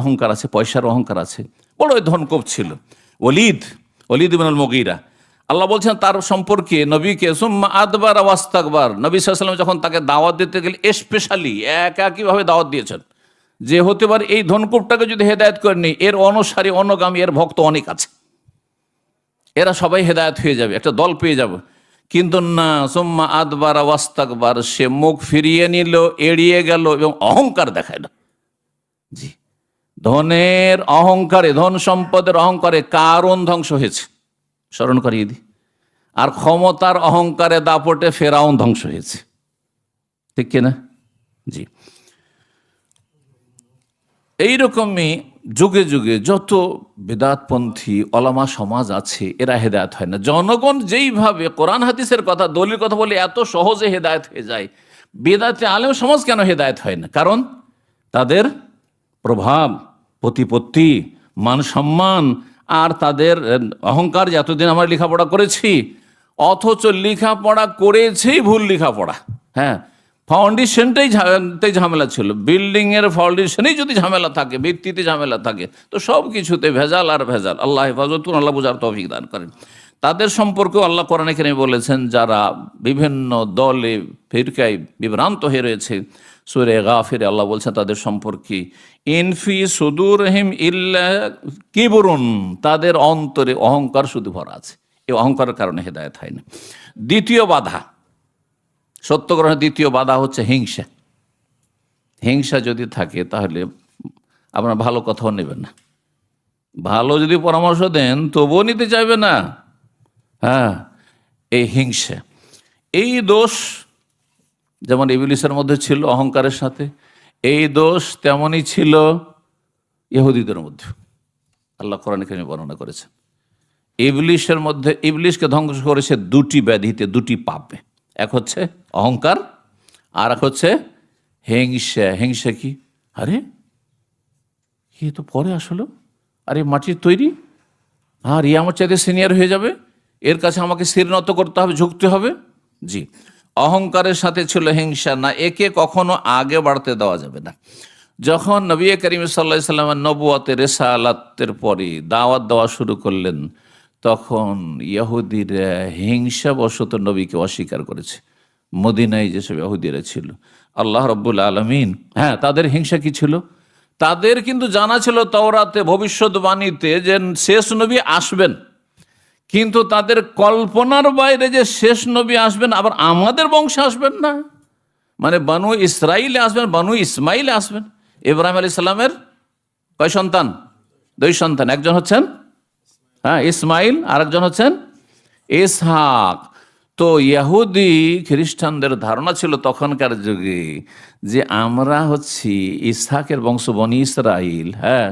অহংকার আছে, পয়সার অহংকার আছে। বড় ধনকোপ ছিল। অলিদ অলিদ ইবনুল মগিরা, আল্লাহ বলছেন, তার সম্পর্কে নবীকে সুম্মা আদবার ওয়াস্তাকবার নবী সাল্লাম যখন তাকে দাওয়াত দিতে গেলে স্পেশালি এক একাকীভাবে দাওয়াত দিয়েছেন, যে হতে পারে এই ধনকূপটাকে যদি হেদায়ত করেনি এর অনুসারী, অনগামী, এর ভক্ত অনেক আছে। এরা সবাই হেদায়ত হয়ে যাবে, একটা দল পেয়ে যাবে। কিন্তু না, সোম্মা আদবার ওয়াস্তাকবার সে মুখ ফিরিয়ে নিল, এড়িয়ে গেল এবং অহংকার দেখায় না জি। ধনের অহংকারে, ধন সম্পদের অহংকারে কারণ ধ্বংস হয়েছে। স্মরণ করিয়ে দিই আর ক্ষমতার অহংকারে দাপটে ফেরাউন ধ্বংস হয়েছে। ঠিক কিনা জি। এইরকমই যুগে যুগে যত বেদাতপন্থী অলামা সমাজ আছে, এরা হেদায়ত হয় না। জনগণ যেইভাবে কোরআন, হাদিসের কথা, দলিল কথা বলে এত সহজে হেদায়ত হয়ে যায়, বেদাতে আলেম সমাজ কেন হেদায়ত হয় না? কারণ তাদের প্রভাব প্রতিপত্তি, মান সম্মান, আর তাদের অহংকার যে এতদিন আমরা লেখাপড়া করেছি, অথচ লেখাপড়া করেছেই ভুল লেখাপড়া। হ্যাঁ ফাউন্ডেশনটাই ঝামেলা ছিল। বিল্ডিং এর ফাউন্ডেশনেই যদি ঝামেলা থাকে, ভিত্তিতে ঝামেলা থাকে, তো সব কিছুতে ভেজাল আর ভেজাল। আল্লাহ হেফাজতুন আল্লাহ বুঝার তৌফিক দান করেন। তাদের সম্পর্কেও আল্লাহ কোরআন এখানে বলেছেন, যারা বিভিন্ন দলে ফিরকায় বিভ্রান্ত হয়ে রয়েছে সুরে গাফিরে, আল্লাহ বলছেন, তাদের সম্পর্কে ইনফি সুদুর রহিম ইল্লা কিবরুন, তাদের অন্তরে অহংকার শুধু ভরা আছে। এই অহংকারের কারণে হেদায়ত হয় না। দ্বিতীয় বাধা সত্যগ্রহণের দ্বিতীয় বাধা হচ্ছে হিংসা। হিংসা যদি থাকে, তাহলে আপনার ভালো কথাও নেবেন না। ভালো যদি পরামর্শ দেন, তবুও নিতে চাইবে না। হ্যাঁ এই হিংসা। এই দোষ যেমন ইবিলিসের মধ্যে ছিল অহংকারের সাথে, এই দোষ তেমনই ছিল ইহুদিদের মধ্যে। আল্লাহ কোরআন এখানে বর্ণনা করেছেন। ইবলিশের মধ্যে ইবলিশকে ধ্বংস করেছে দুটি ব্যাধিতে, দুটি পাপে। এক হচ্ছে অহংকার, আর এক হচ্ছে হিংসা। হিংসা কি? আরে, এ তো পরে আসলো। আরে মাটির তৈরি? আর এ আমার চাইতে সিনিয়র হয়ে যাবে? এর কাছে আমাকে নত করতে হবে, ঝুঁকতে হবে? জি। অহংকারের সাথে ছিল হিংসা, না একে কখনো আগে বাড়তে দেওয়া যাবে না। যখন নবী করিম সাল্লা সাল্লামের নবুয়াতে রেসালাতের পরে দাওয়াত দেওয়া শুরু করলেন, তখন ইয়াহুদিরা হিংসাবশত নবীকে অস্বীকার করেছে। মদিনায় যেসব ইয়াহুদিরা ছিল, আল্লাহ রব্বুল আলমিন হ্যাঁ তাদের হিংসা কি ছিল? তাদের কিন্তু জানা ছিল তওরাতে, ভবিষ্যৎবাণীতে যে শেষ নবী আসবেন। কিন্তু তাদের কল্পনার বাইরে যে শেষ নবী আসবেন, আবার আমাদের বংশে আসবেন না। মানে বানু ইসরাইলে আসবেন, বানু ইসমাইলে আসবেন। ইব্রাহিম আলী সাল্লামের কয় সন্তান? দুই সন্তান। একজন হচ্ছেন? হ্যাঁ ইসমাইল, আরেকজন হচ্ছেন? ইসহাক। তো ইয়াহুদি খ্রিস্টানদের ধারণা ছিল তখনকার যুগে যে আমরা হচ্ছি ইসহাকের বংশ, বনি ইসরাইল। হ্যাঁ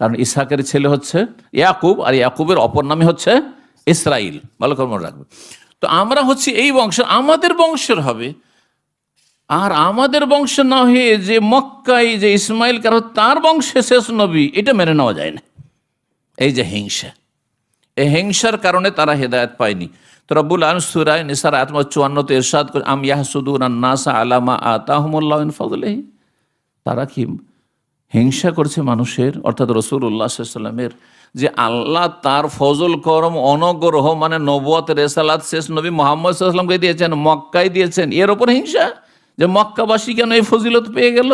কারণ ইসহাকের ছেলে হচ্ছে ইয়াকুব, আর ইয়াকুবের অপর নামে হচ্ছে ইসরাইল, ভালো করে মনে রাখবে। তো আমরা হচ্ছি এই বংশ, আমাদের বংশের হবে। আর আমাদের বংশ না হয়ে যে মক্কাই যে ইসমাইল কারও, তার বংশে শেষ নবী, এটা মেনে নেওয়া যায় না। এই যে হিংসা। এই হিংসার কারণে তারা হেদায়ত পায়নি। তো রব্বুল আনসুরায় নিসার আত্মা চুয়ান্নতে এরশাদ করে, আম ইয়াহসুদুন নাসা আলামা আতাহমুল্লাহ তারা কি হিংসা করছে মানুষের? অর্থাৎ রসুল্লাহ সাল্লামের যে আল্লাহ তার ফজল, করম, অনগ্রহ মানে নবত রেসালাত শেষ নবী মোহাম্মদ সাল্লামকে দিয়েছেন, মক্কায় দিয়েছেন, এর ওপর হিংসা? যে মক্কাবাসী কেন এই ফজিলত পেয়ে গেল?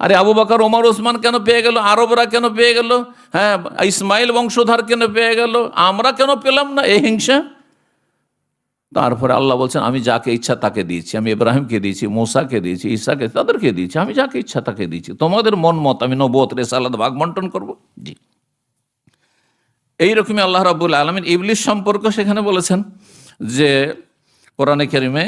আরে আবু বাকর, ওমর, ওসমান কেন পেয়ে গেল? আরবরা কেন পেয়ে গেল? হ্যাঁ ইসমাইল বংশধর কেন পেয়ে গেল? আমরা কেন পেলাম না এই হিংসা? তারপরে আল্লাহ বলছেন, আমি যাকে ইচ্ছা তাকে দিয়েছি, আমি ইব্রাহিমকে দিয়েছি, মোসাকে দিয়েছি ঈশাকে তাদেরকে দিয়েছি, আমি যাকে ইচ্ছা তাকে দিয়েছি। তোমাদের মন মত, আমি নবত রেসালাদ ভাগ বন্টন করব? জি। এইরকমই আল্লাহ রাবুল আলমিন ইবলিশ সম্পর্ক সেখানে বলেছেন যে কোরআনে কেরিমে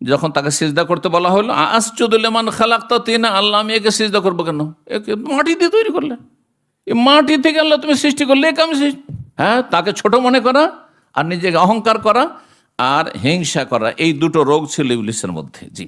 যখন তাকে সিজদা করতে বলা হলো আসচুদুল্লেমান খালাক তো তিন আল্লাহ, আমি একে সিজদা করব কেন? একে মাটি দিয়ে তৈরি করলে। এই মাটি থেকে আল্লাহ তুমি সৃষ্টি করলে, একে আমি হ্যাঁ তাকে ছোট মনে করা আর নিজেকে অহংকার করা আর হিংসা করা, এই দুটো রোগ ছিল ইবলিসের মধ্যে। জি।